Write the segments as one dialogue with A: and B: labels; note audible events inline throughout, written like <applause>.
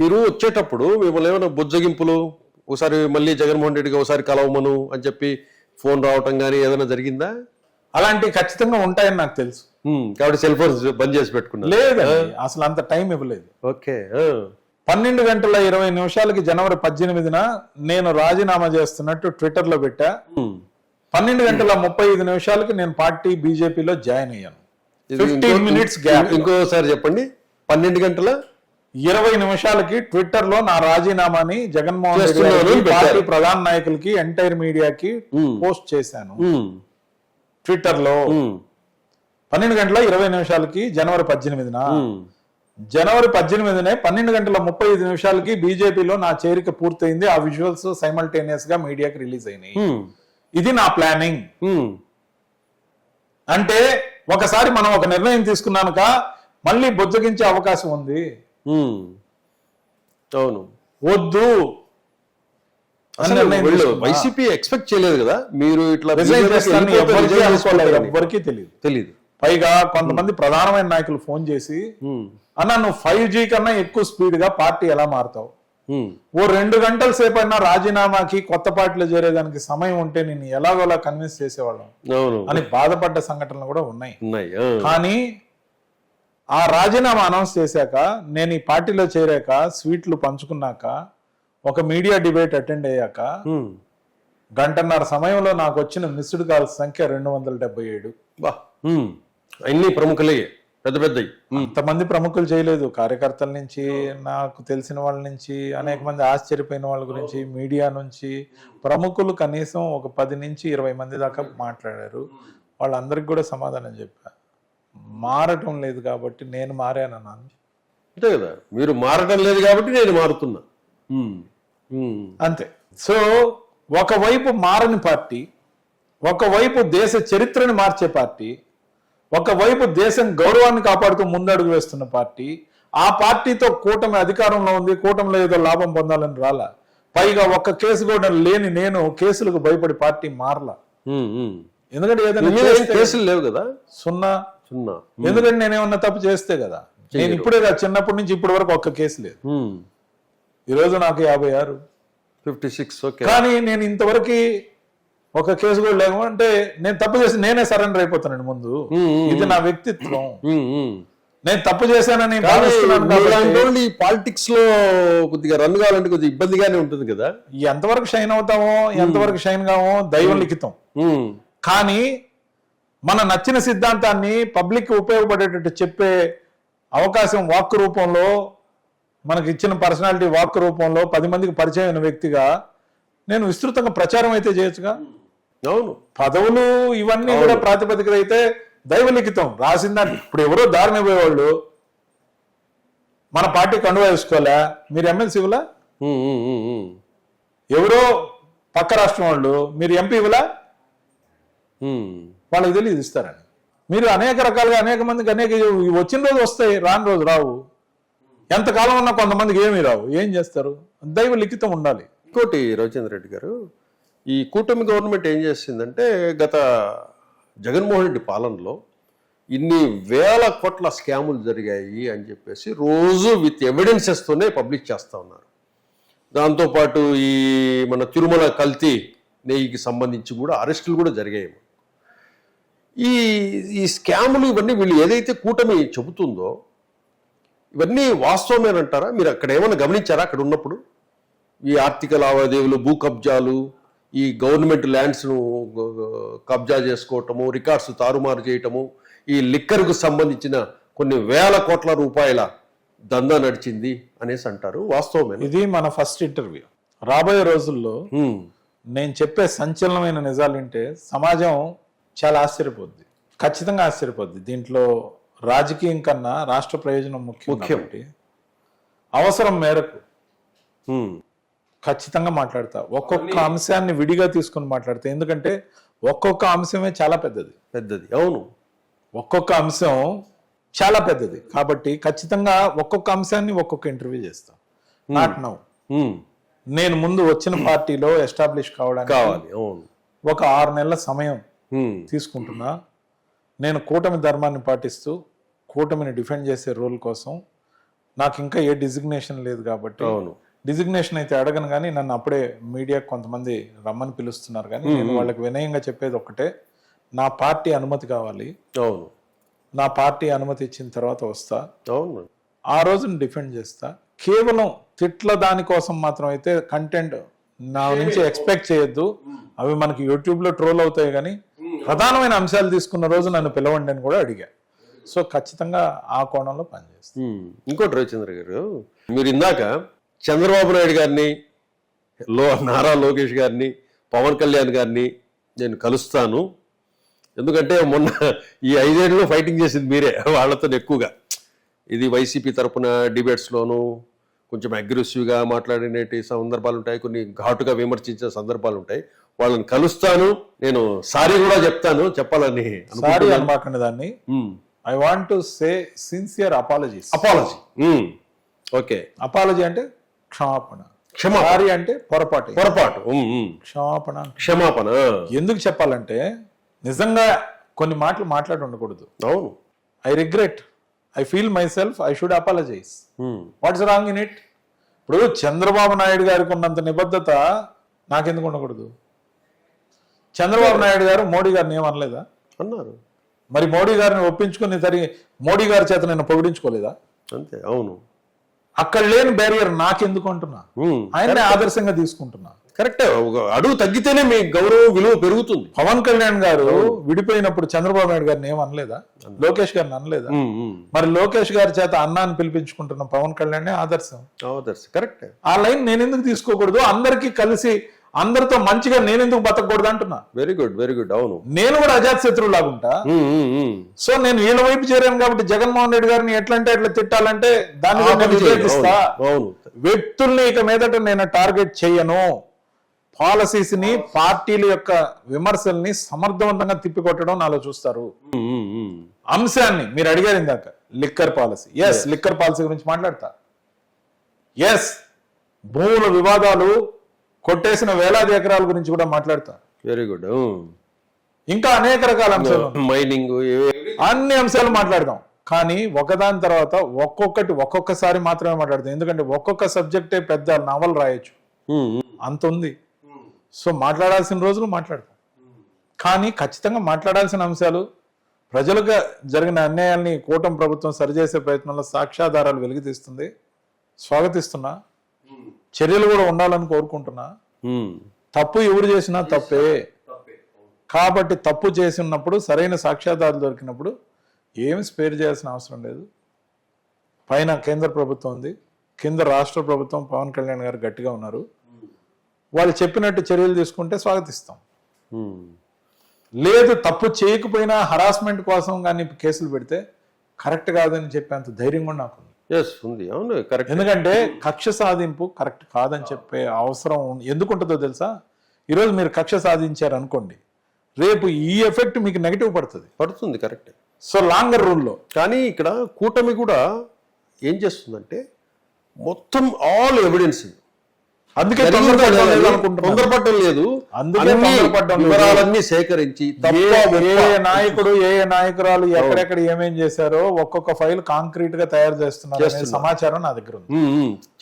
A: మీరు వచ్చేటప్పుడు మిమ్మల్ని ఏమైనా బుజ్జగింపులు ఒకసారి మళ్ళీ జగన్మోహన్ రెడ్డికి ఒకసారి కలవమను అని చెప్పి ఫోన్ రావటం కానీ ఏదైనా జరిగిందా?
B: అలాంటివి ఖచ్చితంగా ఉంటాయని నాకు తెలుసు.
A: కాబట్టి సెల్ ఫోన్ బంద్ చేసి పెట్టుకున్నారు.
B: లేదండి అసలు అంత టైం ఇవ్వలేదు.
A: ఓకే
B: పన్నెండు గంటల ఇరవై నిమిషాలకి జనవరి పద్దెనిమిదిన నేను రాజీనామా చేస్తున్నట్టు ట్విట్టర్లో పెట్టా పన్నెండు గంటల ముప్పై ఐదు నిమిషాలకి నేను పార్టీ బీజేపీలో జాయిన్ అయ్యాను. ఫిఫ్టీన్ మినిట్స్ గ్యాప్
A: ఇంకోసారి చెప్పండి. పన్నెండు గంటల
B: ఇరవై నిమిషాలకి ట్విట్టర్లో నా రాజీనామాని జగన్మోహన్ రెడ్డి. పార్టీ ప్రధాన నాయకులకి ఎంటైర్ మీడియాకి పోస్ట్ చేశాను.
A: ట్విట్టర్లో
B: పన్నెండు గంటల ఇరవై నిమిషాలకి జనవరి పద్దెనిమిదిన. జనవరి పద్దెనిమిదినే పన్నెండు గంటల ముప్పై ఐదు నిమిషాలకి బీజేపీలో నా చేరిక పూర్తయింది. ఆ విజువల్స్ సైమల్టేనియస్గా మీడియాకి రిలీజ్ అయినాయి. ఇది నా ప్లానింగ్. అంటే ఒకసారి మనం ఒక నిర్ణయం తీసుకున్నానుక మళ్ళీ బుజ్జగించే అవకాశం ఉంది.
A: అవును.
B: వద్దు.
A: వీళ్ళు. వైసీపీ ఎక్స్పెక్ట్ చేయలేదు కదా? మీరు ఇట్లా
B: ఎవరికీ తెలియదు. పైగా కొంతమంది ప్రధానమైన నాయకులు ఫోన్ చేసి అన్న నువ్వు ఫైవ్ జీ కన్నా ఎక్కువ స్పీడ్గా పార్టీ ఎలా మారుతావు? ఓ రెండు గంటల సేపు అయినా రాజీనామాకి కొత్త పార్టీలో చేరేదానికి సమయం ఉంటే నేను ఎలాగోలా కన్విన్స్ చేసేవాళ్ళం.
A: అవును.
B: అని బాధపడ్డ సంఘటనలు కూడా ఉన్నాయి. కానీ ఆ రాజీనామా అనౌన్స్ చేశాక నేను ఈ పార్టీలో చేరాక స్వీట్లు పంచుకున్నాక ఒక మీడియా డిబేట్ అటెండ్ అయ్యాక. గంటన్నర సమయంలో నాకు వచ్చిన మిస్డ్ కాల్స్ సంఖ్య రెండు వందల డెబ్బై ఏడు.
A: అన్ని ప్రముఖులే పెద్ద పెద్దవి ఉమ్,
B: అంతమంది ప్రముఖులు చేయలేదు. కార్యకర్తల నుంచి నాకు తెలిసిన వాళ్ళ నుంచి అనేక మంది ఆశ్చర్యపోయిన వాళ్ళ గురించి మీడియా నుంచి. ప్రముఖులు కనీసం ఒక పది నుంచి ఇరవై మంది దాకా మాట్లాడారు. వాళ్ళందరికి కూడా సమాధానం చెప్పా. మారటం లేదు కాబట్టి నేను మారానన్నాను.
A: అంతే కదా? మీరు మారటం లేదు కాబట్టి నేను మారుతున్నా.
B: అంతే. సో ఒకవైపు మారని పార్టీ ఒకవైపు దేశ చరిత్రని మార్చే పార్టీ ఒకవైపు దేశం గౌరవాన్ని కాపాడుతూ ముందడుగు వేస్తున్న పార్టీ ఆ పార్టీతో కూటమి అధికారంలో ఉంది కూటమిలో ఏదో లాభం పొందాలని రాలా. పైగా ఒక్క కేసు కూడా లేని నేను కేసులకు భయపడి పార్టీ మారలా. ఎందుకంటే ఏదైనా
A: కేసులు లేవు కదా?
B: సున్నా ఎందుకంటే నేను ఏమన్నా తప్పు చేస్తే కదా. నేను ఇప్పుడే కాదు చిన్నప్పటి నుంచి ఇప్పటి వరకు ఒక్క కేసు లేదు. ఈ రోజు నాకు యాభై ఆరు.
A: Fifty six okay.
B: కానీ నేను ఇంతవరకు ఒక కేసు కూడా లేకుంటే నేను తప్పు చేసి నేనే సరెండర్ అయిపోతానండి ముందు. ఇది నా వ్యక్తిత్వం. నేను తప్పు చేశానని భావిస్తున్నాను
A: పాలిటిక్స్లో కొద్దిగా రన్ కావాలంటే కొద్దిగా ఇబ్బందిగానే ఉంటుంది కదా.
B: ఎంతవరకు షైన్ అవుతామో ఎంతవరకు షైన్ కామో దైవం లిఖితం. కానీ మన నచ్చిన సిద్ధాంతాన్ని పబ్లిక్ ఉపయోగపడేటట్టు చెప్పే అవకాశం వాక్ రూపంలో మనకి ఇచ్చిన పర్సనాలిటీ వాక్ రూపంలో పది మందికి పరిచయం అయిన వ్యక్తిగా నేను విస్తృతంగా ప్రచారం అయితే చేయొచ్చుగా?
A: అవును.
B: పదవులు ఇవన్నీ కూడా ప్రాతిపదిక అయితే దైవ లిఖితం రాసిందంటే ఇప్పుడు ఎవరో దారిని పోయేవాళ్ళు మన పార్టీ కండువా వేసుకోలే మీరు ఎమ్మెల్సీ ఇవ్వలా. ఎవరో పక్క రాష్ట్రం వాళ్ళు మీరు ఎంపీ ఇవ్వలా. వాళ్ళకి తెలియదు ఇస్తారని. మీరు అనేక రకాలుగా అనేక మందికి అనేక వచ్చిన రోజు వస్తాయి రాని రోజు రావు. ఎంతకాలం ఉన్నా కొంతమందికి ఏమీ రావు. ఏం చేస్తారు? దైవ లిఖితం ఉండాలి.
A: ఇంకోటి రవిచంద్ర రెడ్డి గారు ఈ కూటమి గవర్నమెంట్ ఏం చేసిందంటే గత జగన్మోహన్ రెడ్డి పాలనలో ఇన్ని వేల కోట్ల స్కాములు జరిగాయి అని చెప్పేసి రోజు విత్ ఎవిడెన్సెస్తోనే పబ్లిష్ చేస్తూ ఉన్నారు. దాంతోపాటు ఈ మన తిరుమల కల్తీ నెయ్యికి సంబంధించి కూడా అరెస్టులు కూడా జరిగాయి ఈ ఈ స్కాములు ఇవన్నీ వీళ్ళు ఏదైతే కూటమి చెబుతుందో ఇవన్నీ వాస్తవమేనంటారా? మీరు అక్కడ ఏమైనా గమనించారా అక్కడ ఉన్నప్పుడు? ఈ ఆర్థిక లావాదేవీలు భూ కబ్జాలు ఈ గవర్నమెంట్ ల్యాండ్స్ను కబ్జా చేసుకోవటము రికార్డ్స్ తారుమారు చేయటము ఈ లిక్కర్కు సంబంధించిన కొన్ని వేల కోట్ల రూపాయల దందా నడిచింది అనేసి అంటారు. వాస్తవమే
B: ఇది మన ఫస్ట్ ఇంటర్వ్యూ. రాబోయే రోజుల్లో నేను చెప్పే సంచలనమైన నిజాలు వింటే సమాజం చాలా ఆశ్చర్యపోద్ది. ఖచ్చితంగా ఆశ్చర్యపోద్ది. దీంట్లో రాజకీయం కన్నా రాష్ట్ర ప్రయోజనం ముఖ్యం
A: ముఖ్యం.
B: కాబట్టి అవసరం మేరకు ఖచ్చితంగా మాట్లాడతా. ఒక్కొక్క అంశాన్ని విడిగా తీసుకొని మాట్లాడతా. ఎందుకంటే ఒక్కొక్క అంశమే చాలా పెద్దది.
A: పెద్దది. అవును.
B: ఒక్కొక్క అంశం చాలా పెద్దది. కాబట్టి ఖచ్చితంగా ఒక్కొక్క అంశాన్ని ఒక్కొక్క ఇంటర్వ్యూ చేస్తాం. Not now. నేను ముందు వచ్చిన <clears throat> పార్టీలో ఎస్టాబ్లిష్ కావడానికి
A: కావాలి.
B: ఒక ఆరు నెలల సమయం. తీసుకుంటున్నా. నేను కూటమి ధర్మాన్ని పాటిస్తూ కూటమిని డిఫెండ్ చేసే రోల్ కోసం నాకు ఇంకా ఏ డిజిగ్నేషన్ లేదు కాబట్టి డిజిగ్నేషన్ అయితే అడగను కానీ నన్ను అప్పుడే మీడియా కొంతమంది రమ్మని పిలుస్తున్నారు కానీ నేను వాళ్ళకి వినయంగా చెప్పేది ఒక్కటే. నా పార్టీ అనుమతి కావాలి.
A: అవును.
B: నా పార్టీ అనుమతి ఇచ్చిన తర్వాత వస్తా.
A: అవును.
B: ఆ రోజుని డిఫెండ్ చేస్తా. కేవలం తిట్ల దానికోసం మాత్రం అయితే కంటెంట్ నా నుంచి ఎక్స్పెక్ట్ చేయొద్దు. అవి మనకి యూట్యూబ్లో ట్రోల్ అవుతాయి కానీ ప్రధానమైన అంశాలు తీసుకున్న రోజు నన్ను పిలవండి అని కూడా అడిగా. సో ఖచ్చితంగా ఆ కోణంలో పనిచేస్తాను
A: ఇంకోటి రవిచంద్ర గారు మీరు ఇందాక చంద్రబాబు నాయుడు గారిని లో నారా లోకేష్ గారిని పవన్ కళ్యాణ్ గారిని నేను కలుస్తాను. ఎందుకంటే మొన్న ఈ ఐదేళ్ళలో ఫైటింగ్ చేసింది మీరే వాళ్ళతో ఎక్కువగా. ఇది వైసీపీ తరపున డిబేట్స్లోను కొంచెం అగ్రెసివ్గా మాట్లాడినటి సందర్భాలు ఉంటాయి కొన్ని ఘాటుగా విమర్శించిన సందర్భాలు ఉంటాయి వాళ్ళని కలుస్తాను. నేను సారీ కూడా చెప్తాను. చెప్పాలని
B: సారీ అనమాకండి దాన్ని. I want to say sincere apologies
A: apology okay.
B: Apology అంటే క్షమాపణ.
A: క్షమా
B: సారీ అంటే పొరపాటు.
A: పొరపాటు.
B: క్షమాపణ.
A: క్షమాపణ.
B: ఎందుకు చెప్పాలంటే నిజంగా కొన్ని మాటలు మాట్లాడి ఉండకూడదు.
A: అవును.
B: I regret I feel myself I should apologize what's wrong in it ఇప్పుడు చంద్రబాబు నాయుడు గారికి ఉన్నంత నిబద్ధత నాకెందుకు ఉండకూడదు? చంద్రబాబు నాయుడు గారు మోడీ గారిని ఏమనలేదా
A: అన్నారు.
B: మరి మోడీ గారిని ఒప్పించుకుని సరి మోడీ గారి చేత నేను పొగిడించుకోలేదా?
A: అంతే అవును.
B: అక్కడ లేని బ్యారియర్ నాకెందుకు అంటున్నా?
A: ఉమ్,
B: ఆయన్నే ఆదర్శంగా తీసుకుంటున్నా.
A: కరెక్టే అడుగు తగ్గితేనే మీ గౌరవం విలువ పెరుగుతుంది.
B: పవన్ కళ్యాణ్ గారు విడిపోయినప్పుడు చంద్రబాబు నాయుడు గారిని ఏం అనలేదా? లోకేష్ గారిని అనలేదా. మరి లోకేష్ గారి చేత అన్నాన్ని పిలిపించుకుంటున్న పవన్ కళ్యాణ్ ఆదర్శం.
A: ఆదర్శ్. కరెక్టే
B: ఆ లైన్ నేను ఎందుకు తీసుకోకూడదు? అందరికీ కలిసి అందరితో మంచిగా నేను ఎందుకు బతకూడదు అంటున్నా.
A: వెరీ గుడ్ వెరీ గుడ్ అవును.
B: నేను కూడా అజాత్ శత్రువు లాగుంటా. సో నేను వీళ్ళ వైపు చేరాను కాబట్టి జగన్మోహన్ రెడ్డి గారిని ఎట్లంటే ఎట్లా తిట్టాలంటే దాన్ని వ్యక్తుల్ని ఇక మీదట నేను టార్గెట్ చేయను. పాలసీస్ని పార్టీల యొక్క విమర్శల్ని సమర్థవంతంగా తిప్పికొట్టడం నాలో చూస్తారు. అంశాన్ని మీరు అడిగారు ఇందాక liquor policy. Yes liquor policy గురించి మాట్లాడతా. ఎస్ భూముల వివాదాలు కొట్టేసిన వేలాది ఎకరాల గురించి కూడా మాట్లాడతా.
A: వెరీ గుడ్
B: ఇంకా అనేక రకాల అంశాలు.
A: మైనింగ్
B: అన్ని అంశాలు మాట్లాడదాం. కానీ ఒకదాని తర్వాత ఒక్కొక్కటి ఒక్కొక్కసారి మాత్రమే మాట్లాడదాం ఎందుకంటే ఒక్కొక్క సబ్జెక్టే పెద్ద నవల్ రాయొచ్చు. అంత ఉంది. సో మాట్లాడాల్సిన రోజులు మాట్లాడతాం. కానీ ఖచ్చితంగా మాట్లాడాల్సిన అంశాలు ప్రజలుగా జరిగిన అన్యాయాల్ని కూటమి ప్రభుత్వం సరిచేసే ప్రయత్నంలో సాక్ష్యాధారాలు వెలికితీస్తుంది స్వాగతిస్తున్నా. చర్యలు కూడా ఉండాలని కోరుకుంటున్నా. తప్పు ఎవరు చేసినా తప్పే. కాబట్టి తప్పు చేసి ఉన్నప్పుడు సరైన సాక్ష్యాధారాలు దొరికినప్పుడు ఏమి స్పేర్ చేయాల్సిన అవసరం లేదు. పైన కేంద్ర ప్రభుత్వం ఉంది. కింద రాష్ట్ర ప్రభుత్వం పవన్ కళ్యాణ్ గారు గట్టిగా ఉన్నారు. వాళ్ళు చెప్పినట్టు చర్యలు తీసుకుంటే స్వాగతిస్తాం. లేదు తప్పు చేయకపోయినా హరాస్మెంట్ కోసం కానీ కేసులు పెడితే కరెక్ట్ కాదని చెప్పేంత ధైర్యం కూడా నాకు
A: ఎస్ ఉంది. అవును కరెక్ట్
B: ఎందుకంటే కక్ష సాధింపు కరెక్ట్ కాదని చెప్పే అవసరం ఎందుకు ఉంటుందో తెలుసా? ఈరోజు మీరు కక్ష సాధించారు అనుకోండి రేపు ఈ ఎఫెక్ట్ మీకు నెగిటివ్ పడుతుంది.
A: పడుతుంది కరెక్ట్
B: సో లాంగర్ రూల్లో
A: కానీ ఇక్కడ కూటమి కూడా ఏం చేస్తుందంటే మొత్తం ఆల్ ఎవిడెన్స్
B: అందుకే తొందరపడడం లేదు.
A: వివరాలన్నీ సేకరించి
B: ఏ నాయకుడు ఏ నాయకురాలు ఎక్కడెక్కడ ఏమేం చేశారో ఒక్కొక్క ఫైల్ కాంక్రీట్గా తయారు చేస్తున్నారు సమాచారం నా దగ్గర.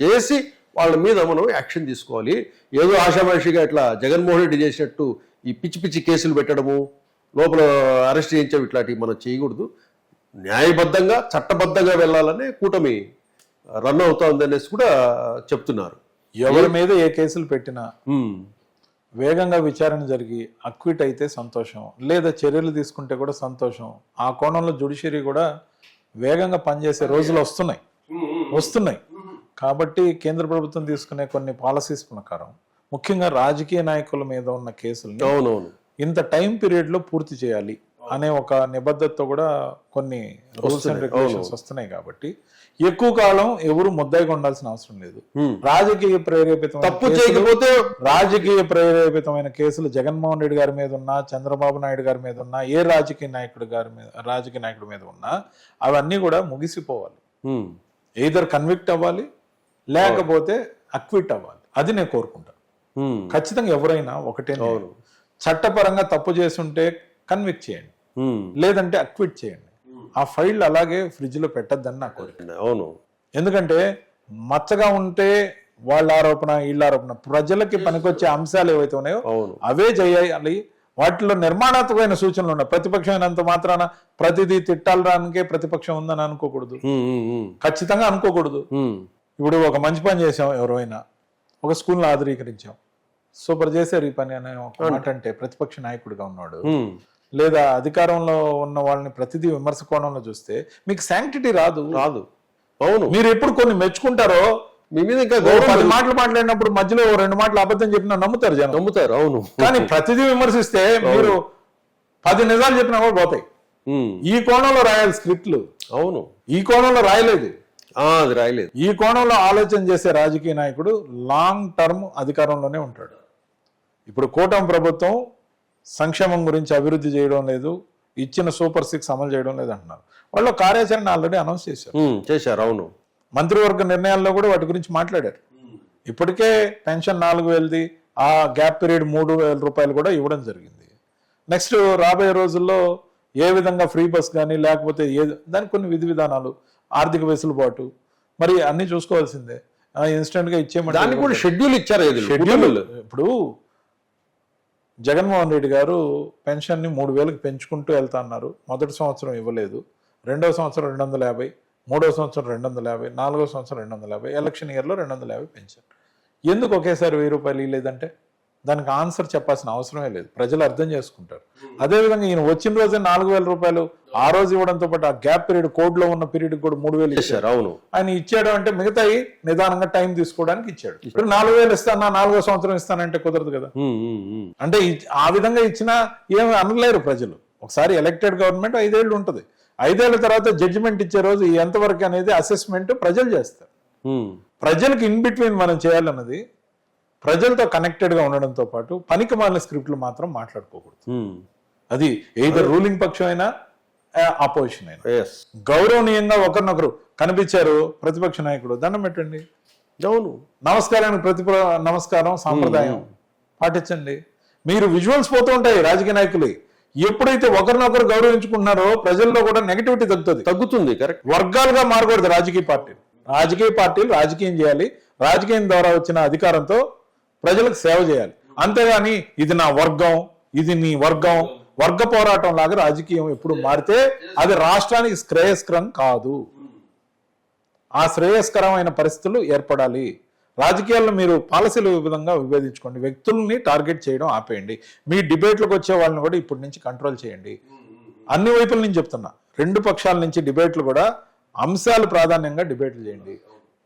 A: చేసి వాళ్ళ మీద మనం యాక్షన్ తీసుకోవాలి. ఏదో ఆషామాషిగా ఇట్లా జగన్మోహన్ రెడ్డి చేసినట్టు ఈ పిచ్చి పిచ్చి కేసులు పెట్టడము లోపల అరెస్ట్ చేయించడం ఇట్లాంటివి మనం చేయకూడదు. న్యాయబద్ధంగా చట్టబద్ధంగా వెళ్ళాలని కూటమి రన్ అవుతోంది అనేసి కూడా చెప్తున్నారు.
B: ఎవరి మీద ఏ కేసులు పెట్టినా వేగంగా విచారణ జరిగి అక్విట్ అయితే సంతోషం. లేదా చర్యలు తీసుకుంటే కూడా సంతోషం. ఆ కోణంలో జుడిషియరీ కూడా వేగంగా పనిచేసే రోజులు వస్తున్నాయి. వస్తున్నాయి. కాబట్టి కేంద్ర ప్రభుత్వం తీసుకునే కొన్ని పాలసీస్ ప్రకారం ముఖ్యంగా రాజకీయ నాయకుల మీద ఉన్న
A: అవునవును.
B: ఇంత టైం పీరియడ్లో పూర్తి చేయాలి. అనే ఒక నిబద్ధతతో కూడా కొన్ని రూల్స్ అండ్ రెగ్యులేషన్స్ వస్తున్నాయి కాబట్టి ఎక్కువ కాలం ఎవరు ముద్దాయిగా ఉండాల్సిన అవసరం లేదు. రాజకీయ ప్రేరేపితమైన
A: తప్పు చేయకపోతే
B: రాజకీయ ప్రేరేపితమైన కేసులు జగన్మోహన్ రెడ్డి గారి మీద ఉన్నా చంద్రబాబు నాయుడు గారి మీద ఉన్నా ఏ రాజకీయ నాయకుడి గారి మీద రాజకీయ నాయకుడి మీద ఉన్నా అవన్నీ కూడా ముగిసిపోవాలి. ఎయిదర్ కన్విక్ట్ అవ్వాలి లేకపోతే అక్విట్ అవ్వాలి. అది నేను కోరుకుంటా.
A: ఉమ్,
B: ఖచ్చితంగా ఎవరైనా ఒకటే చట్టపరంగా తప్పు చేస్తుంటే కన్విక్ట్ చేయండి. లేదంటే అక్విట్ చేయండి. ఆ ఫైల్ అలాగే ఫ్రిడ్జ్లో పెట్టద్దని నా కోరిక.
A: అవును.
B: ఎందుకంటే మచ్చగా ఉంటే వాళ్ళ ఆరోపణ వీళ్ళ ఆరోపణ ప్రజలకి పనికొచ్చే అంశాలు ఏవైతే ఉన్నాయో అవే చేయాలి. వాటిలో నిర్మాణాత్మకమైన సూచనలు ఉన్నాయి. ప్రతిపక్షం అయినంత మాత్రాన ప్రతిదీ తిట్టాలడానికే ప్రతిపక్షం ఉందని అనుకోకూడదు. ఖచ్చితంగా అనుకోకూడదు. ఇప్పుడు ఒక మంచి పని చేసాం ఎవరైనా ఒక స్కూల్ని ఆధునీకరించాం. సూపర్ చేశారు ఈ పని అనే ఒక మాట అంటే ప్రతిపక్ష నాయకుడిగా ఉన్నాడు. లేదా అధికారంలో ఉన్న వాళ్ళని ప్రతిదీ విమర్శ కోణంలో చూస్తే మీకు శాంక్టిటీ రాదు.
A: రాదు. అవును.
B: మీరు ఎప్పుడు కొన్ని మెచ్చుకుంటారో
A: మీ మీద ఇంకా
B: పది మాటలు మాట్లాడినప్పుడు మధ్యలో రెండు మాటలు అబద్ధం చెప్పినా నమ్ముతారు జనం.
A: నమ్ముతారు అవును.
B: కానీ ప్రతిదీ విమర్శిస్తే మీరు పది నిజాలు చెప్పినా కూడా పోతాయి. ఈ కోణంలో రాయాలి స్క్రిప్ట్లు.
A: అవును.
B: ఈ కోణంలో రాయలేదు.
A: అది రాయలేదు.
B: ఈ కోణంలో ఆలోచన చేసే రాజకీయ నాయకుడు లాంగ్ టర్మ్ అధికారంలోనే ఉంటాడు. ఇప్పుడు కూటమి ప్రభుత్వం సంక్షేమం గురించి అభివృద్ధి చేయడం లేదు ఇచ్చిన సూపర్ సిక్స్ అమలు చేయడం లేదు అంటున్నారు. వాళ్ళు కార్యాచరణ ఆల్రెడీ అనౌన్స్ చేశారు.
A: చేశారు అవును.
B: మంత్రివర్గ నిర్ణయాల్లో కూడా వాటి గురించి మాట్లాడారు. ఇప్పటికే పెన్షన్ నాలుగు వేలది ఆ గ్యాప్ పీరియడ్ మూడు వేల రూపాయలు కూడా ఇవ్వడం జరిగింది. నెక్స్ట్ రాబోయే రోజుల్లో ఏ విధంగా ఫ్రీ బస్ కానీ లేకపోతే ఏ దానికి కొన్ని విధి విధానాలు ఆర్థిక వెసులుబాటు మరి అన్ని చూసుకోవాల్సిందే. ఇన్స్టెంట్గా ఇచ్చేయమంటే
A: షెడ్యూల్ ఇచ్చారు
B: షెడ్యూల్ ఇప్పుడు జగన్మోహన్ రెడ్డి గారు పెన్షన్ని మూడు వేలకు పెంచుకుంటూ వెళ్తా అన్నారు. మొదటి సంవత్సరం ఇవ్వలేదు. రెండవ సంవత్సరం రెండు వందల యాభై మూడవ సంవత్సరం రెండు వందల యాభై నాలుగో సంవత్సరం రెండు వందల యాభై ఎలక్షన్ ఇయర్లో రెండు వందల యాభై పెంచారు ఎందుకు ఒకేసారి వెయ్యి రూపాయలు ఇవ్వలేదంటే? దానికి ఆన్సర్ చెప్పాల్సిన అవసరమే లేదు. ప్రజలు అర్థం చేసుకుంటారు. అదేవిధంగా ఈయన వచ్చిన రోజే నాలుగు వేల రూపాయలు ఆ రోజు ఇవ్వడంతో పాటు ఆ గ్యాప్ పీరియడ్ కోడ్లో ఉన్న పీరియడ్ కూడా మూడు వేలు ఇచ్చారు.
A: అవును.
B: ఆయన ఇచ్చాడు అంటే మిగతాయి నిదానంగా టైం తీసుకోవడానికి ఇచ్చాడు. ఇప్పుడు నాలుగు వేలు ఇస్తానా? నాలుగో సంవత్సరం ఇస్తానంటే కుదరదు కదా. అంటే ఆ విధంగా ఇచ్చినా ఏమి అనలేరు ప్రజలు. ఒకసారి ఎలక్టెడ్ గవర్నమెంట్ ఐదేళ్ళు ఉంటుంది. ఐదేళ్ళ తర్వాత జడ్జిమెంట్ ఇచ్చే రోజు ఎంతవరకు అనేది అసెస్మెంట్ ప్రజలు చేస్తారు. ప్రజలకు ఇన్ బిట్వీన్ మనం చేయాలన్నది ప్రజలతో కనెక్టెడ్గా ఉండడంతో పాటు పనికి మాలిన స్క్రిప్ట్లు మాత్రం మాట్లాడుకోకూడదు.
A: ఉమ్.
B: అది ఎయిదర్ రూలింగ్ పక్షం అయినా ఆపోజిషన్ అయినా. గౌరవనీయంగా ఒకరినొకరు కనిపించారు ప్రతిపక్ష నాయకుడు దండం పెట్టండి.
A: అవును.
B: నమస్కారానికి ప్రతి నమస్కారం సాంప్రదాయం పాటించండి. మీరు విజువల్స్ పోతూ ఉంటాయి రాజకీయ నాయకులు. ఎప్పుడైతే ఒకరినొకరు గౌరవించుకుంటున్నారో ప్రజల్లో కూడా నెగటివిటీ తగ్గుతుంది.
A: తగ్గుతుంది కరెక్ట్
B: వర్గాలుగా మారకూడదు రాజకీయ పార్టీలు. రాజకీయ పార్టీలు రాజకీయం చేయాలి. రాజకీయం ద్వారా వచ్చిన అధికారంతో ప్రజలకు సేవ చేయాలి. అంతేగాని ఇది నా వర్గం ఇది నీ వర్గం వర్గ పోరాటం లాగా రాజకీయం ఎప్పుడు మారితే అది రాష్ట్రానికి శ్రేయస్కరం కాదు. ఆ శ్రేయస్కరమైన పరిస్థితులు ఏర్పడాలి. రాజకీయాల్లో మీరు పాలసీలు విధంగా విభేదించుకోండి. వ్యక్తుల్ని టార్గెట్ చేయడం ఆపేయండి. మీ డిబేట్లకు వచ్చే వాళ్ళని కూడా ఇప్పటి నుంచి కంట్రోల్ చేయండి. అన్ని వైపుల నుంచి చెప్తున్నా. రెండు పక్షాల నుంచి డిబేట్లు కూడా అంశాలు ప్రాధాన్యంగా డిబేట్లు చేయండి.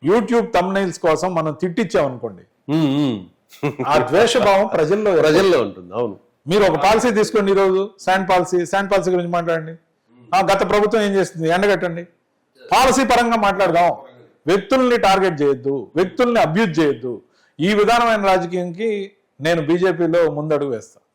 B: యూట్యూబ్ తమ్నైల్స్ కోసం మనం
A: తిట్టిచ్చామనుకోండి.
B: ఆ ద్వేషభావం ప్రజల్లో.
A: ప్రజల్లో ఉంటుంది అవును.
B: మీరు ఒక పాలసీ తీసుకోండి ఈరోజు శాండ్ పాలసీ శాండ్ పాలసీ గురించి మాట్లాడండి. ఆ గత ప్రభుత్వం ఏం చేస్తుంది? ఎండగట్టండి పాలసీ పరంగా మాట్లాడదాం. వ్యక్తుల్ని టార్గెట్ చేయొద్దు వ్యక్తుల్ని అబ్యూజ్ చేయొద్దు. ఈ విధానమైన రాజకీయంకి నేను బీజేపీలో ముందడుగు వేస్తాను